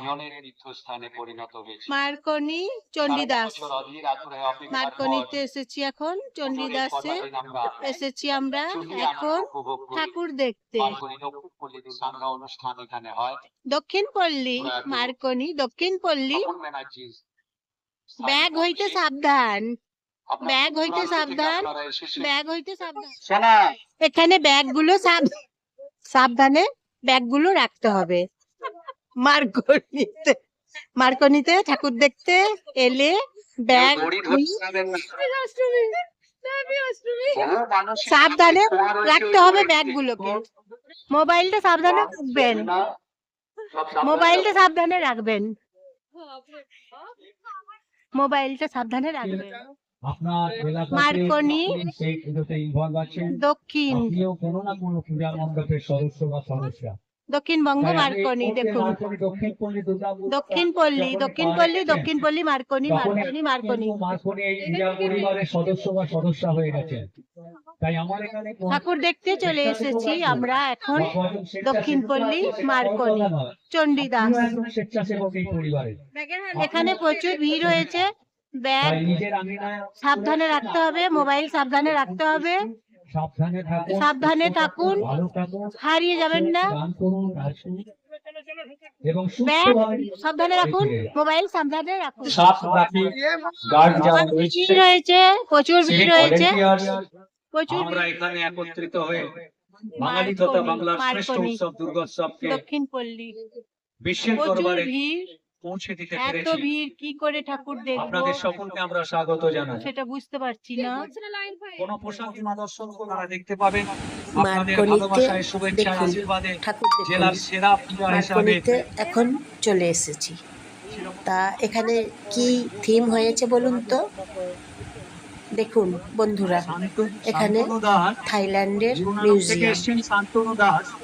জীবনের তীর্থস্থানে পরিণত হয়েছে। মার্কনি চণ্ডীদাস। মার্কনিতে এসেছি এখন চণ্ডীদাসে এসেছি আমরা এখন। ঠাকুর দেখতে। মার্কনি দক্ষিণপল্লীতে সাংঘা অনুষ্ঠান এখানে হয়। দক্ষিণ পল্লী মার্কনি দক্ষিণ পল্লী ব্যাগ হইতে সাবধান। ব্যাগ হইতে সাবধান, ব্যাগ হইতে সাবধান। এখানে ব্যাগগুলো সাব- সাবধানে ব্যাগগুলো রাখতে হবে। মার্কনিতে মার্কনিতে ঠাকুর দেখতে এলে ব্যাগ সাবধানে রাখতে হবে দড়িটি। ব্যাগগুলোকে। মোবাইলটা সাবধানে রাখবেন। মোবাইলটা সাবধানে রাখবেন। মোবাইলটা সাবধানে রাখবেন। মার্কনি, দক্ষিণ। কোনো না কোনো মণ্ডপের সদস্য বা সদস্যা। দক্ষিণবঙ্গ তাই মার্কনি দেখুন। দক্ষিণ পল্লী দক্ষিণ পল্লী দক্ষিণ পল্লী মার্কনি মার্কনি মার্কনি। সদস্য বা সদস্যা হয়ে গেছেন তাই আমার এখানে ঠাকুর দেখতে চলে এসেছি আমরা এখন দক্ষিণ পল্লী, মার্কনি। চণ্ডীদাস। এখানে প্রচুর ভিড় হয়েছে ব্যাগ। সাবধানে রাখতে হবে মোবাইল সাবধানে রাখতে হবে। সাবধানে থাকুন সাবধানে থাকুন হারিয়ে যাবেন না। এবং সাবধানে রাখুন মোবাইল সাবধানে রাখুন। সাফ ট্রাফিক গার্ড রয়েছে প্রচুর ভিড় প্রচুর আমরা এখানে একত্রিত হয়ে বাঙালি তথা বাংলার শ্রেষ্ঠ উৎসব দুর্গোৎসবকে দক্ষিণ পল্লী বিশ্বের দরবারে ভিড়। পৌঁছে দিতে এত ভিড় কি করে ঠাকুর দেখব? আপনাদের সকলকে আমরা স্বাগত জানাই। সেটা বুঝতে পারছি না। কোন আপনারা দেখতে পাবেন। আপনাদের ভালোবাসায় শুভেচ্ছা আশীর্বাদে জেলার সেরা পূজা হিসাবে এখন চলে এসেছি। তা এখানে কি থিম হয়েছে বলুন তো? দেখুন বন্ধুরা এখানে থাইল্যান্ডের মিউজিয়াম।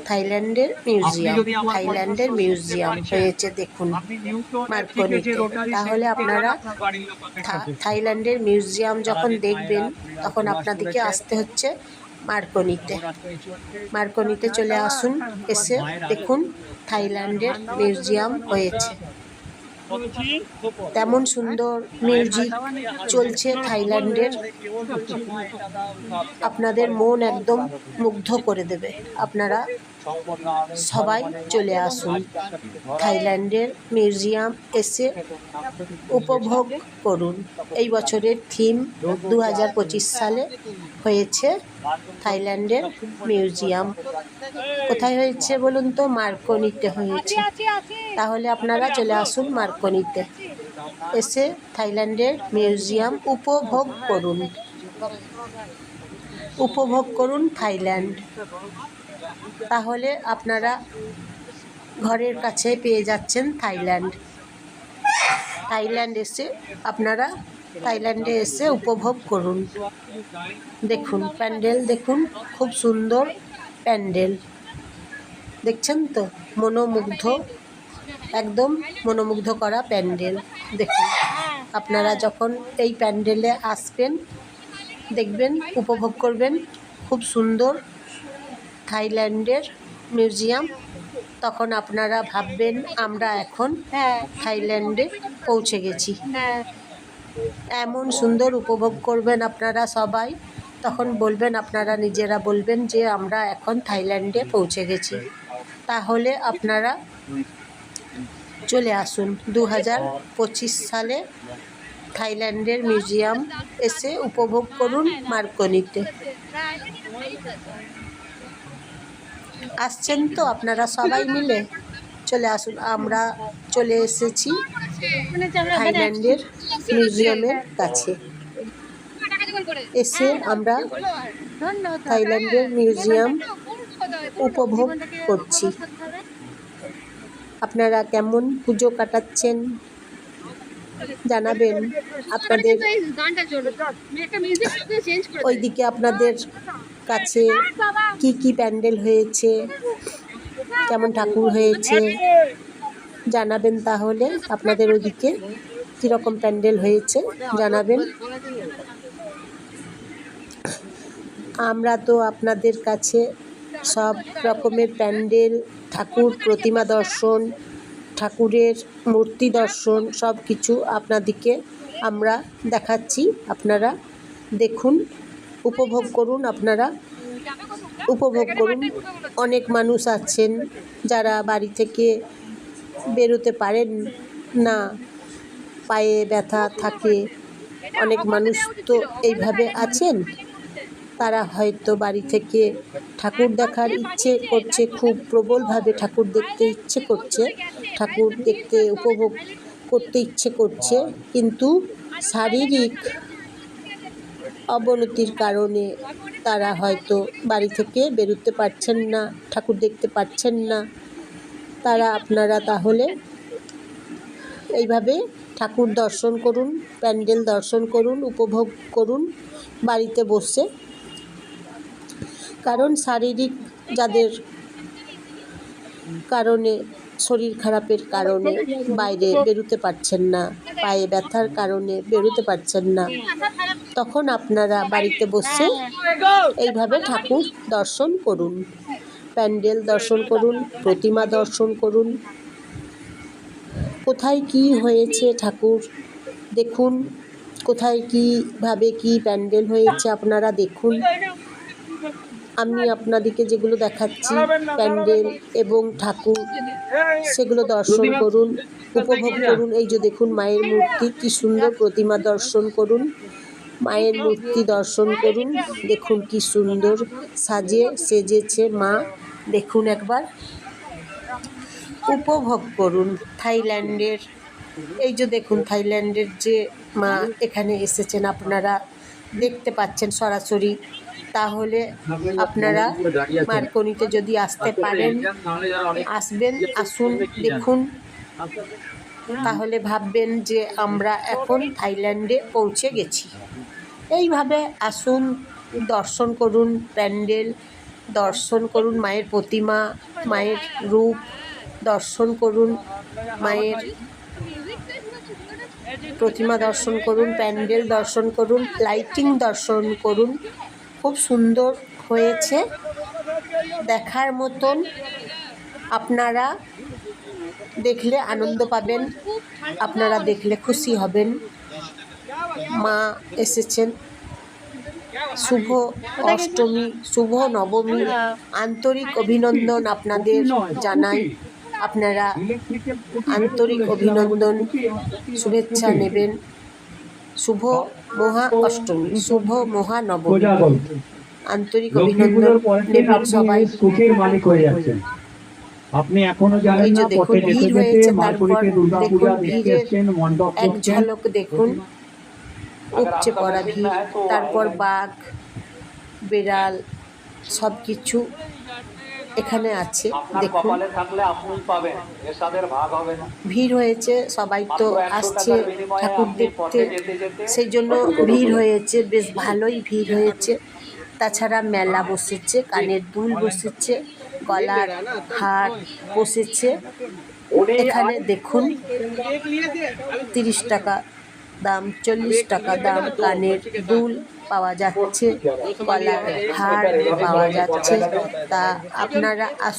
থাইল্যান্ডের মিউজিয়াম। থাইল্যান্ডের মিউজিয়াম হয়েছে দেখুন মার্কনিতে। তাহলে আপনারা থাইল্যান্ডের মিউজিয়াম যখন দেখবেন তখন আপনাদেরকে আসতে হচ্ছে মার্কনিতে। মার্কনিতে চলে আসুন এসে দেখুন থাইল্যান্ডের মিউজিয়াম হয়েছে। তেমন সুন্দর মিউজিক চলছে থাইল্যান্ডের। আপনাদের মন একদম মুগ্ধ করে দেবে। আপনারা সবাই চলে আসুন। থাইল্যান্ডের মিউজিয়াম এসে উপভোগ করুন। এই বছরের থিম দু হাজার পঁচিশ সালে হয়েছে থাইল্যান্ডের মিউজিয়াম। কোথায় হয়েছে বলুন তো? মার্কনিতে হয়েছে। তাহলে আপনারা চলে আসুন মার্কনিতে। এসে থাইল্যান্ডের মিউজিয়াম উপভোগ করুন। উপভোগ করুন থাইল্যান্ড। তাহলে আপনারা ঘরের কাছে পেয়ে যাচ্ছেন থাইল্যান্ড। থাইল্যান্ড এসে আপনারা থাইল্যান্ডে এসে উপভোগ করুন। দেখুন, প্যান্ডেল দেখুন, খুব সুন্দর প্যান্ডেল। দেখছেন তো? মনোমুগ্ধ, একদম মনোমুগ্ধ করা প্যান্ডেল। দেখুন, আপনারা যখন এই প্যান্ডেলে আসবেন, দেখবেন, উপভোগ করবেন, খুব সুন্দর থাইল্যান্ডের মিউজিয়াম। তখন আপনারা ভাববেন আমরা এখন হ্যাঁ। থাইল্যান্ডে পৌঁছে গেছি। হ্যাঁ। এমন সুন্দর উপভোগ করবেন আপনারা সবাই। তখন বলবেন আপনারা নিজেরা বলবেন যে আমরা এখন থাইল্যান্ডে পৌঁছে গেছি। তাহলে আপনারা চলে আসুন। দু হাজার পঁচিশ সালে থাইল্যান্ডের মিউজিয়াম এসে উপভোগ করুন মার্কনিতে। আসছেন তো আপনারা সবাই মিলে? চলে আসুন, আমরা চলে এসেছি থাইল্যান্ডের মিউজিয়ামের কাছে। এসে আমরা থাইল্যান্ডের মিউজিয়াম উপভোগ করছি। আপনারা কেমন পুজো কাটাচ্ছেন? জানাবেন আপনাদের। ওইদিকে আপনাদের কাছে, কি কি প্যান্ডেল হয়েছে, কেমন ঠাকুর হয়েছে, জানাবেন তাহলে আপনাদের ওদিকে, কীরকম প্যান্ডেল হয়েছে, জানাবেন। আমরা তো আপনাদের কাছে সব রকমের প্যান্ডেল, ঠাকুর প্রতিমা দর্শন, ঠাকুরের মূর্তি দর্শন, সব কিছু আপনাদেরকে আমরা দেখাচ্ছি। আপনারা দেখুন। উপভোগ করুন আপনারা। উপভোগ করুন। অনেক মানুষ আছেন যারা বাড়ি থেকে বেরোতে পারেন না। পায়ে ব্যথা থাকে। অনেক মানুষ তো এইভাবে আছেন। তারা হয়তো বাড়ি থেকে ঠাকুর দেখার ইচ্ছে করছে, খুব প্রবলভাবে ঠাকুর দেখতে ইচ্ছে করছে। ঠাকুর দেখতে, উপভোগ করতে ইচ্ছে করছে। কিন্তু শারীরিক অবনতির কারণে তারা হয়তো বাড়ি থেকে বেরোতে পারছেন না, ঠাকুর দেখতে পাচ্ছেন না। তারা আপনারা তাহলে এইভাবে ঠাকুর দর্শন করুন, প্যান্ডেল দর্শন করুন, উপভোগ করুন, বাড়িতে বসে। কারণ শারীরিক যাদের কারণে, শরীর খারাপের কারণে বাইরে বেরোতে পারছেন না, পায়ে ব্যথার কারণে বেরোতে পারছেন না। তখন আপনারা বাড়িতে বসে এইভাবে ঠাকুর দর্শন করুন, প্যান্ডেল দর্শন করুন, প্রতিমা দর্শন করুন। কোথায় কি হয়েছে ঠাকুর? দেখুন, কোথায় কীভাবে কি প্যান্ডেল হয়েছে আপনারা দেখুন। আমি আপনাদেরকে যেগুলো দেখাচ্ছি প্যান্ডেল এবং ঠাকুর সেগুলো দর্শন করুন উপভোগ করুন। এই যে দেখুন মায়ের মূর্তি কি সুন্দর প্রতিমা দর্শন করুন। মায়ের মূর্তি দর্শন করুন। দেখুন কি সুন্দর সাজে সেজেছে মা। দেখুন একবার। উপভোগ করুন থাইল্যান্ডের। এই যে দেখুন থাইল্যান্ডের যে মা এখানে এসেছেন আপনারা দেখতে পাচ্ছেন সরাসরি। তাহলে আপনারা মার্কনিতে যদি আসতে পারেন, আসবেন, আসুন, দেখুন। তাহলে ভাববেন যে আমরা এখন থাইল্যান্ডে পৌঁছে গেছি। এইভাবে আসুন, দর্শন করুন, প্যান্ডেল, দর্শন করুন, মায়ের প্রতিমা, মায়ের রূপ, দর্শন করুন, মায়ের প্রতিমা দর্শন করুন, প্যান্ডেল দর্শন করুন, লাইটিং দর্শন করুন। খুব সুন্দর হয়েছে। দেখার মতন আপনারা দেখলে আনন্দ পাবেন, আপনারা দেখলে খুশি হবেন। মা এসেছেন। শুভ অষ্টমী, শুভ নবমী। আন্তরিক অভিনন্দন আপনাদের জানাই। আপনারা আন্তরিক অভিনন্দন, শুভেচ্ছা নেবেন। শুভ মহা অষ্টমী শুভ মহানবমী কোজাগর আন্তরিক অভিনন্দন। আপনি সবাই। সুখের মালিক হয়ে যাচ্ছেন। আপনি এখনও জানেন না পথে যেতে যেতে হয়েছে মার্করিতে তারপর দুর্গা দেখুন পূজা দেখতে এসছেন মণ্ডপ এক ঝলক দেখুন। উপচে পড়া ভিড় তারপর বাঘ বেড়াল সব কিছু এখানে আছে দেখুন। ভিড় হয়েছে সবাই তো আসছে ঠাকুর দেখতে। সেই জন্য ভিড় হয়েছে বেশ ভালোই ভিড় হয়েছে। তাছাড়া মেলা বসেছে কানের দুল বসেছে গলার হার বসেছে। এখানে দেখুন তিরিশ টাকা দাম চল্লিশ টাকা দাম কানের দুল পাওয়া যাচ্ছে গলার হার পাওয়া যাচ্ছে তা আপনারা